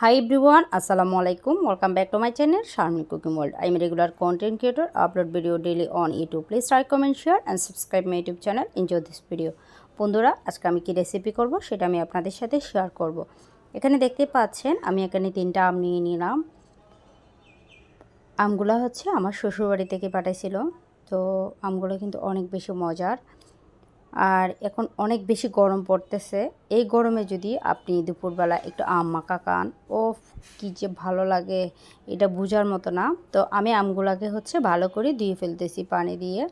High everyone আসসালামু আলাইকুম welcome back to my channel Sharmi cooking world I am regular content creator upload video daily on YouTube please like comment share and subscribe my YouTube channel enjoy this video বন্ধুরা, আজকে আমি কি recipe করব সেটা আমি আপনাদের সাথে share করব। এখানে দেখতে পাচ্ছেন, আমি এখানে তিনটা আম নিয়ে নিলাম। আমগুলো হচ্ছে আমার শ্বশুরবাড়ি থেকে পাঠাইছিল। তো আমগুলো কিন্তু অনেক বেশি মজার। আর এখন অনেক বেশি গরম পড়তেছে। এই গরমে যদি আপনি দুপুরবেলা একটু আম মাখা খান ও কী যে ভালো লাগে, এটা বোঝার মতো না। তো আমি আমগুলাকে হচ্ছে ভালো করে ধুয়ে ফেলতেছি পানি দিয়ে।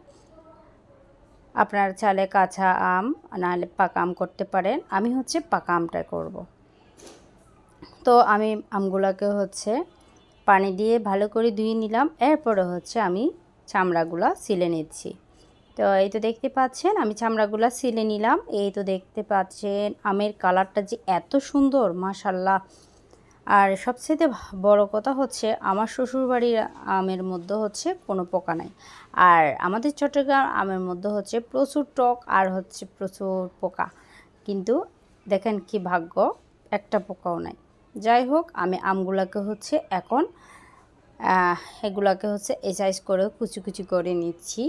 আপনার চালে কাঁচা আম, নাহলে পাকা আম করতে পারেন। আমি হচ্ছে পাকা আমটা করব। তো আমি আমগুলাকে হচ্ছে পানি দিয়ে ভালো করে ধুয়ে নিলাম। এরপরে হচ্ছে আমি চামড়াগুলো সিলে নিচ্ছি। তো এই তো দেখতে পাচ্ছেন, আমি চামড়াগুলো সিলে নিলাম। এই তো দেখতে পাচ্ছেন, আমের কালারটা যে এত সুন্দর মাশাল্লাহ আর সবচেয়ে বড় কথা হচ্ছে, আমার শ্বশুরবাড়ির আমের মধ্যে হচ্ছে কোনো পোকা নাই। আর আমাদের চট্টগ্রাম আমের মধ্যে হচ্ছে প্রচুর টক আর হচ্ছে প্রচুর পোকা। কিন্তু দেখেন কি ভাগ্য, একটা পোকাও নাই। যাই হোক, আমি আমগুলাকে হচ্ছে এখন এগুলাকে হচ্ছে এসাইজ করে কুচি কুচি করে নিচ্ছি।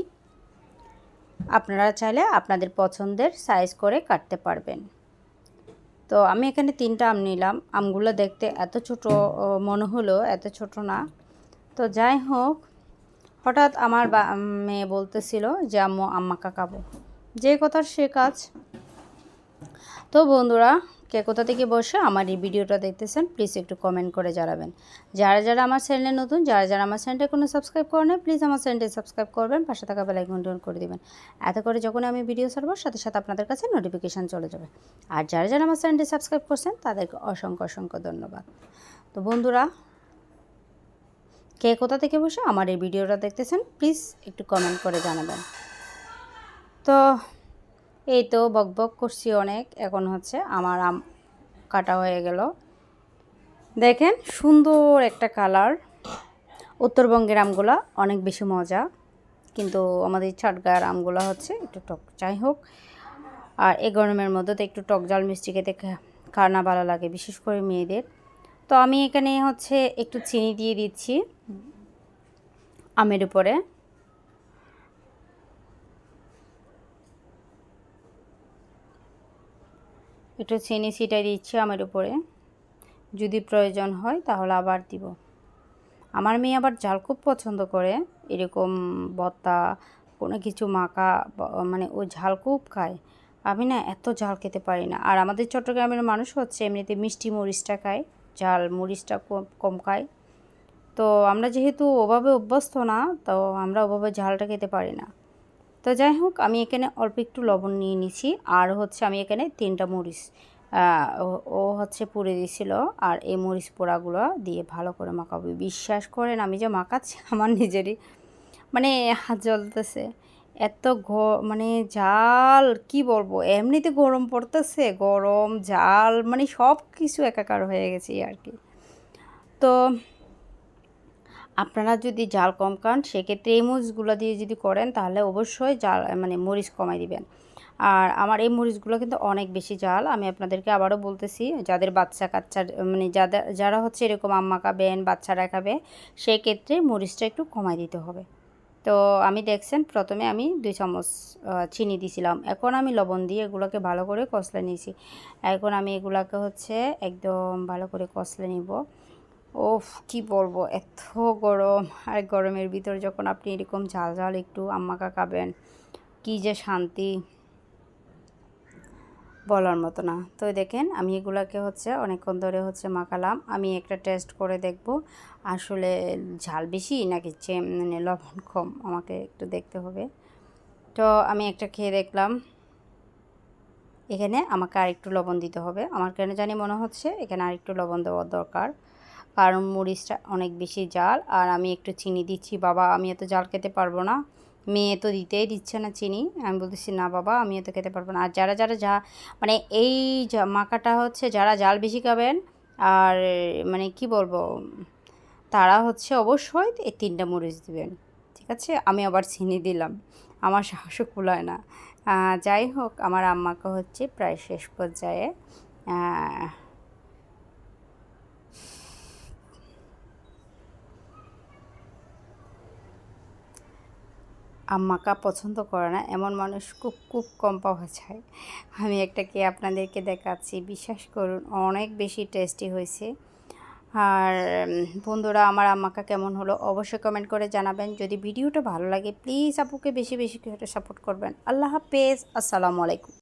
আপনারা চাইলে আপনাদের পছন্দের সাইজ করে কাটতে পারবেন। তো আমি এখানে তিনটা আম নিলাম। আমগুলো দেখতে এত ছোট মনে হলো এত ছোট না। তো যাই হোক, হঠাৎ আমার মেয়ে বলতেছিল যে, আম্মু, আম্মা কাকাবো। যে কথার সে কাজ। তো বন্ধুরা কে কোথা থেকে বসে আমার এই ভিডিওটা দেখতেছেন প্লিজ একটু কমেন্ট করে জানাবেন। যারা যারা আমার চ্যানেলে নতুন, যারা যারা আমার চ্যানেলটা কোনো সাবস্ক্রাইব করে নেয় প্লিজ আমার চ্যানেলটি সাবস্ক্রাইব করবেন, পাশে থাকা বেলাইকন অন করে দেবেন। এত করে যখন আমি ভিডিও ছাড়বো, সাথে সাথে আপনাদের কাছে নোটিফিকেশান চলে যাবে। আর যারা যারা আমার চ্যানেলটি সাবস্ক্রাইব করছেন, তাদেরকে অসংখ্য অসংখ্য ধন্যবাদ। তো বন্ধুরা, কে কোথা থেকে বসে আমার এই ভিডিওটা দেখতেছেন প্লিজ একটু কমেন্ট করে জানাবেন। তো এই তো বক বক করছি অনেক, এখন হচ্ছে আমার আম কাটা হয়ে গেল। দেখেন সুন্দর একটা কালার। উত্তরবঙ্গের আমগুলো অনেক বেশি মজা, কিন্তু আমাদের ছাটগায়ের আমগুলো হচ্ছে একটু টক। যাই হোক, আর এই গরমের মধ্যে তো একটু টক জাল মিষ্টি খেতে খাওয়া ভালো লাগে, বিশেষ করে মেয়েদের। তো আমি এখানে হচ্ছে একটু চিনি দিয়ে দিচ্ছি আমের উপরে। একটু চিনি ছিটাই দিচ্ছি আমের উপরে। যদি প্রয়োজন হয় তাহলে আবার দিব। আমার মেয়ে আবার জাল খুব পছন্দ করে। এরকম বত্তা, কোনো কিছু মাখা মানে ও ঝাল খুব খায়। আমি না এত ঝাল খেতে পারি না। আর আমাদের চট্টগ্রামের মানুষ হচ্ছে এমনিতে মিষ্টি মরিচটা খায়, ঝাল মরিচটা কম খায়। তো আমরা যেহেতু ওভাবে অভ্যস্ত না, তো আমরা ওভাবে ঝালটা খেতে পারি না। তো যাই হোক, আমি এখানে অল্প একটু লবণ নিয়ে নিছি। আর হচ্ছে আমি এখানে তিনটা মরিচ ও হচ্ছে পুড়ে দিয়েছিল আর এই মরিচ পোড়াগুলো দিয়ে ভালো করে মাখাবো। বিশ্বাস করেন, আমি যে মাখাচ্ছি, আমার নিজেরই মানে হাত জ্বলতেছে। এত ঘ মানে জাল, কি বলব? এমনিতে গরম পড়তেছে, গরম, জাল মানে সব কিছু একাকার হয়ে গেছে আর কি। তো আপনারা যদি জাল কম খান, সেক্ষেত্রে এই মরিচগুলো দিয়ে যদি করেন, তাহলে অবশ্যই জাল মানে মরিচ কমাই দিবেন। আর আমার এই মরিচগুলো কিন্তু অনেক বেশি জাল। আমি আপনাদেরকে আবারও বলতেছি, যাদের বাচ্চা কাচ্চা মানে যাদের, যারা হচ্ছে এরকম আম্মা খাবেন, বাচ্চারা খাবে, সেক্ষেত্রে মরিচটা একটু কমাই দিতে হবে। তো আমি দেখছেন, প্রথমে আমি দুই চামচ চিনি দিছিলাম। এখন আমি লবণ দিয়ে এগুলোকে ভালো করে কষলে নিয়েছি। এখন আমি এগুলাকে হচ্ছে একদম ভালো করে কষলে নিব। ওফ, কি বলব? এত গরম। আর গরমের ভিতর যখন আপনি এরকম ঝাল ঝাল একটু আম্মাকা খাবেন, কি যে শান্তি। বলার মতো না। তো দেখেন, আমি এগুলাকে হচ্ছে অনেকক্ষণ ধরে হচ্ছে মাখালাম। আমি একটা টেস্ট করে দেখব, আসলে ঝাল বেশি নাকি মানে লবণ কম? আমাকে একটু দেখতে হবে। তো আমি একটা খেয়ে দেখলাম, এখানে আমাকে আরেকটু লবণ দিতে হবে। আমার কেন জানি মনে হচ্ছে এখানে আরেকটু লবণ দেওয়ার দরকার। কারণ মরিচটা অনেক বেশি জাল আর আমি একটু চিনি দিচ্ছি। বাবা, আমি এত জাল খেতে পারব না। মেয়ে তো দিতেই দিচ্ছে না চিনি। আমি বলতেছি, না বাবা, আমি এত খেতে পারব না। আর যারা যারা যা মানে এই মাখাটা হচ্ছে, যারা জাল বেশি খাবেন আর মানে কি বলব, তারা হচ্ছে অবশ্যই এই তিনটা মরিচ দিবেন। ঠিক আছে? আমি আবার চিনি দিলাম। আমার সাহসও কুলায় না। যাই হোক, আমার আম্মাকে হচ্ছে প্রায় শেষ পর্যায়ে আম্মাকা পছন্দ করে না, এমন মানুষ খুব খুব কম পাওয়া যায়। আমি একটাকে আপনাদেরকে দেখাচ্ছি, বিশ্বাস করুন, অনেক বেশি টেস্টি হয়েছে। আর বন্ধুরা, আমার আম্মাকা কেমন হলো অবশ্যই কমেন্ট করে জানাবেন। যদি ভিডিওটা ভালো লাগে প্লিজ আপুকে বেশি বেশি সাপোর্ট করবেন। আল্লাহ হাফেজ, আসসালামু আলাইকুম।